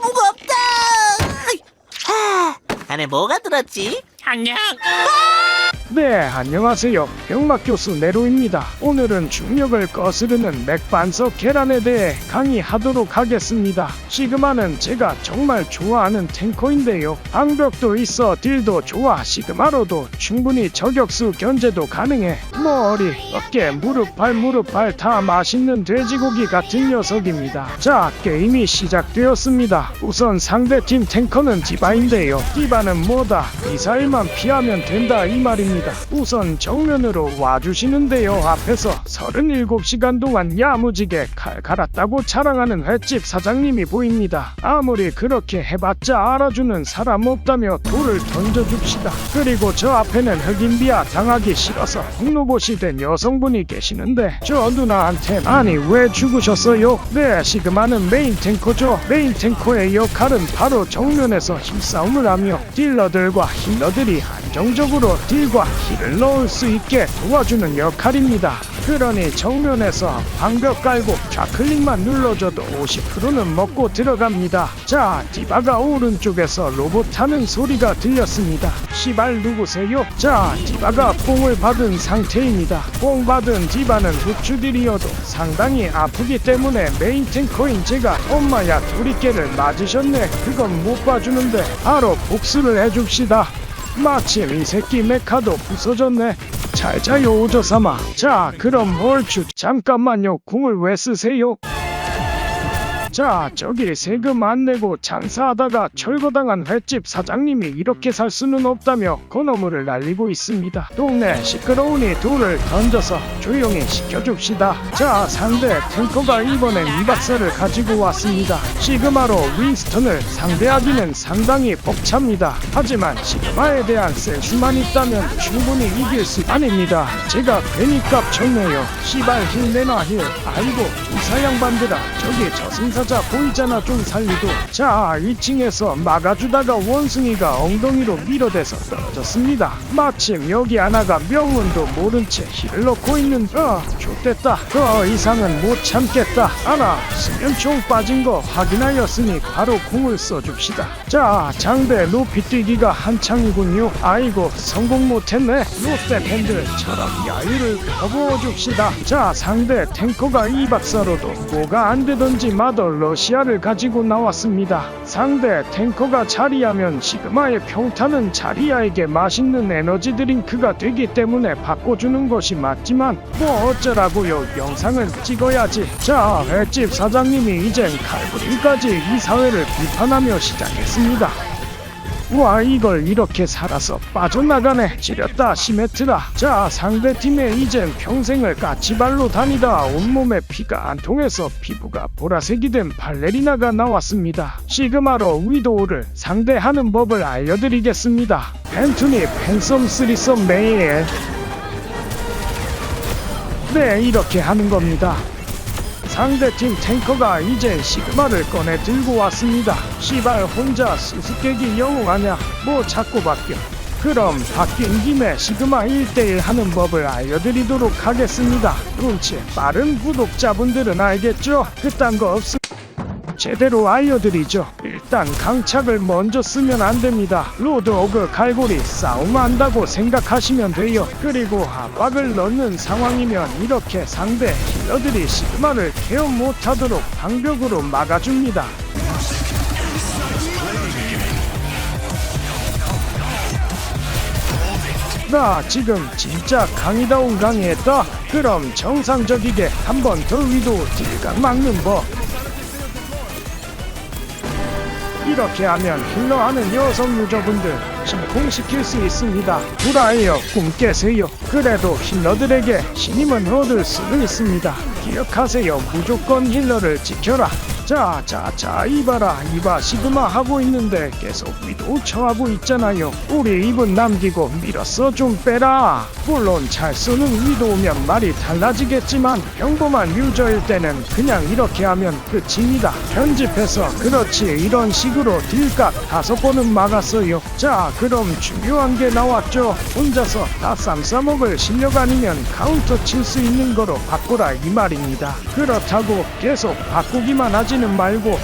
무겁다. 하, 안에 뭐가 들었지? 안녕. 네, 안녕하세요. 병막 교수 네로입니다. 오늘은 중력을 거스르는 맥반석 계란에 대해 강의하도록 하겠습니다. 시그마는 제가 정말 좋아하는 탱커인데요. 방벽도 있어 딜도 좋아. 시그마로도 충분히 저격수 견제도 가능해. 머리, 어깨, 무릎, 발, 무릎, 발 다 맛있는 돼지고기 같은 녀석입니다. 자, 게임이 시작되었습니다. 우선 상대팀 탱커는 디바인데요. 디바는 뭐다? 미사일만 피하면 된다 이 말입니다. 우선 정면으로 와주시는데요. 앞에서 37시간 동안 야무지게 칼 갈았다고 자랑하는 횟집 사장님이 보입니다. 아무리 그렇게 해봤자 알아주는 사람 없다며 돌을 던져줍시다. 그리고 저 앞에는 흑인비아 당하기 싫어서 홍로봇이 된 여성분이 계시는데 저 누나한테 아니 왜 죽으셨어요? 네 시그마는 메인 탱커죠. 메인 탱커의 역할은 바로 정면에서 힘싸움을 하며 딜러들과 힐러들이 안정적으로 딜과 힐을 넣을 수 있게 도와주는 역할입니다. 그러니 정면에서 방벽 깔고 좌클릭만 눌러줘도 50%는 먹고 들어갑니다. 자, 디바가 오른쪽에서 로봇 하는 소리가 들렸습니다. 시발 누구세요? 자, 디바가 뽕을 받은 상태입니다. 뽕 받은 디바는 후추딜이어도 상당히 아프기 때문에 메인 탱커인 제가 엄마야 도리깨를 맞으셨네. 그건 못 봐주는데 바로 복수를 해줍시다. 마침 이 새끼 메카도 부서졌네. 잘 자요 오저사마. 자 그럼 얼추 잠깐만요. 궁을 왜 쓰세요? 자 저기 세금 안 내고 장사하다가 철거당한 횟집 사장님이 이렇게 살 수는 없다며 건어물을 날리고 있습니다. 동네 시끄러우니 돌을 던져서 조용히 시켜줍시다. 자 상대 탱커가 이번엔 이 박사를 가지고 왔습니다. 시그마로 윈스턴을 상대하기는 상당히 벅찹니다. 하지만 시그마에 대한 센스만 있다면 충분히 이길 수 아닙니다. 제가 괜히 깝쳤네요. 시발 힐 내놔 힐. 아이고 이사 양반들아 저기 저승사 자 보이잖아 좀 살리도. 자 2층에서 막아주다가 원숭이가 엉덩이로 밀어대서 떨어졌습니다. 마침 여기 하나가 명운도 모른 채 힐을 넣고 있는 어 좋됐다. 더 이상은 못 참겠다. 하나 수면총 빠진 거 확인하였으니 바로 궁을 써줍시다. 자 장대 높이 뛰기가 한창이군요. 아이고 성공 못했네. 롯데 팬들처럼 야유를 퍼부어줍시다. 자 상대 탱커가 이 박사로도 뭐가 안 되던지 마더 러시아를 가지고 나왔습니다. 상대 탱커가 자리하면 시그마의 평타는 자리아에게 맛있는 에너지 드링크가 되기 때문에 바꿔주는 것이 맞지만 뭐 어쩌라고요. 영상을 찍어야지. 자 횟집 사장님이 이젠 칼부림까지 이 사회를 비판하며 시작했습니다 와 이걸 이렇게 살아서 빠져나가네. 지렸다 시메트라. 자 상대팀에 이젠 평생을 까치발로 다니다. 온몸에 피가 안 통해서 피부가 보라색이 된 발레리나가 나왔습니다. 시그마로 위도우를 상대하는 법을 알려드리겠습니다. 펜투니 펜섬 쓰리섬 메이엘 네 이렇게 하는 겁니다 상대팀 탱커가 이제 시그마를 꺼내 들고 왔습니다. 시발 혼자 수수께끼 영웅하냐? 뭐 자꾸 바뀌어. 그럼 바뀐 김에 시그마 1대1 하는 법을 알려드리도록 하겠습니다. 눈치 빠른 구독자분들은 알겠죠? 그딴 거 없음. 제대로 알려드리죠. 일단 강착을 먼저 쓰면 안 됩니다. 로드 오그 갈고리 싸움한다고 생각하시면 돼요. 그리고 압박을 넣는 상황이면 이렇게 상대 힐러들이 시그마를 케어 못하도록 방벽으로 막아줍니다. 나 지금 진짜 강이다운 강의했다. 그럼 정상적이게 한 번 더 위도 딜각 막는 법. 이렇게 하면 힐러하는 여성 유저분들 심쿵시킬 수 있습니다. 불아이어 꿈 깨세요. 그래도 힐러들에게 신임은 얻을 수는 있습니다. 기억하세요. 무조건 힐러를 지켜라. 자, 자, 자, 이봐라. 이봐, 시그마 하고 있는데 계속 위도 처하고 있잖아요. 우리 입은 남기고 밀었어 좀 빼라. 물론 잘 쏘는 위도우면 말이 달라지겠지만 평범한 유저일 때는 그냥 이렇게 하면 끝입니다. 편집해서 그렇지 이런 식으로 딜각 다섯 번은 막았어요. 자, 그럼 중요한 게 나왔죠. 혼자서 다쌈 싸먹을 실력 아니면 카운터 칠 수 있는 거로 바꾸라 이 말입니다. 그렇다고 계속 바꾸기만 하 묻지는 말고